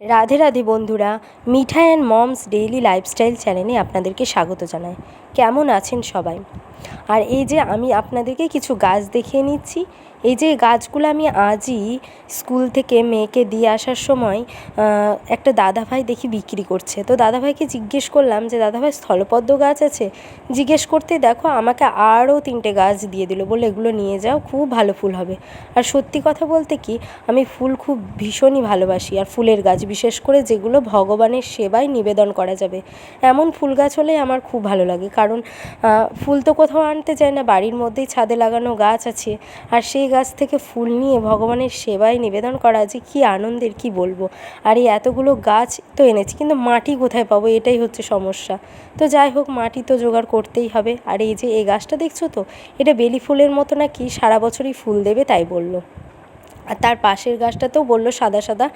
রাধে রাধে বন্ধুরা, মিঠা and moms daily lifestyle চ্যানেলে আপনাদেরকে স্বাগত জানাই। কেমন আছেন সবাই? আর এই যে আমি আপনাদেরকে কিছু গাছ দেখিয়ে নিচ্ছি এই যে গাছগুলো আমি আজই স্কুল থেকে মেয়েকে দিয়ে আসার সময় একটা দাদাভাই দেখি বিক্রি করছে। তো দাদাভাইকে জিজ্ঞেস করলাম যে, দাদাভাই, স্থলপদ্ম গাছ আছে? জিজ্ঞেস করতে, দেখো, আমাকে আরও তিনটে গাছ দিয়ে দিল বলে এগুলো নিয়ে যাও, খুব ভালো ফুল হবে। আর সত্যি কথা বলতে কি, আমি ফুল খুব ভীষণই ভালোবাসি। আর ফুলের গাছ, বিশেষ করে যেগুলো ভগবানের সেবায় নিবেদন করা যাবে। এমন ফুল গাছ হলে আমার খুব ভালো লাগে। কারণ ফুল তো কোথাও আনতে যায় না, বাড়ির মধ্যেই ছাদে লাগানো গাছ আছে। আর সেই গাছ থেকে ফুল নিয়ে ভগবানের সেবায় নিবেদন করা যে কী আনন্দের, কি বলব? আর এই এতগুলো গাছ তো এনেছি, কিন্তু মাটি কোথায় পাবো? এটাই হচ্ছে সমস্যা। তো যাই হোক, মাটি তো জোগাড় করতেই হবে। আর এই যে এই গাছটা দেখছ তো? এটা বেলি ফুলের মতো নাকি সারা বছরই ফুল দেবে তাই বলল। আর তার পাশের গাছটাতেও বলল সাদা সাদা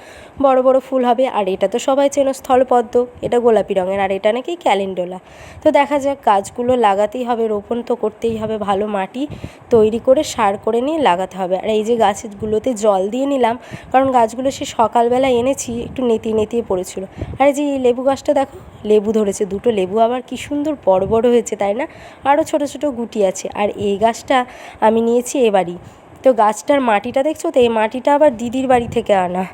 বড় বড় ফুল হবে। আর এটা তো সবাই চেনো স্থলপদ্ম। এটা গোলাপি রঙের। আর এটা নাকি ক্যালেন্ডোলা। তো দেখা যাক, গাছগুলো লাগাতেই হবে। রোপণ তো করতেই হবে। ভালো মাটি তৈরি করে, সার করে নিয়ে লাগাতে হবে। আর এই যে গাছগুলোতে জল দিয়ে নিলাম, কারণ গাছগুলো সে সকালবেলা এনেছি, একটু নেতিয়ে নেতিয়ে পড়েছিল। আর এই যে এই লেবু গাছটা দেখো, লেবু ধরেছে। দুটো লেবু আবার কি সুন্দর বড় বড় হয়েছে, তাই না? আরও ছোট ছোট গুটি আছে। আর এই গাছটা আমি নিয়েছি এবারই। তো গাছটার মাটিটা দেখছ তো? এই মাটিটা আবার দিদির বাড়ি থেকে আনা।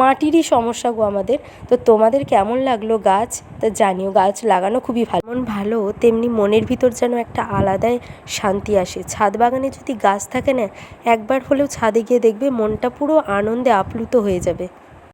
মাটিরই সমস্যা গো আমাদের। তো তোমাদের কেমন লাগল গাছ? তা জানিও, গাছ লাগানো খুবই ভালো। মন ভালো, তেমনি মনের ভিতর যেন একটা আলাদাই শান্তি আসে। ছাদ বাগানে যদি গাছ থাকে না, একবার হলেও ছাদে গিয়ে দেখবে মনটা পুরো আনন্দে আপ্লুত হয়ে যাবে।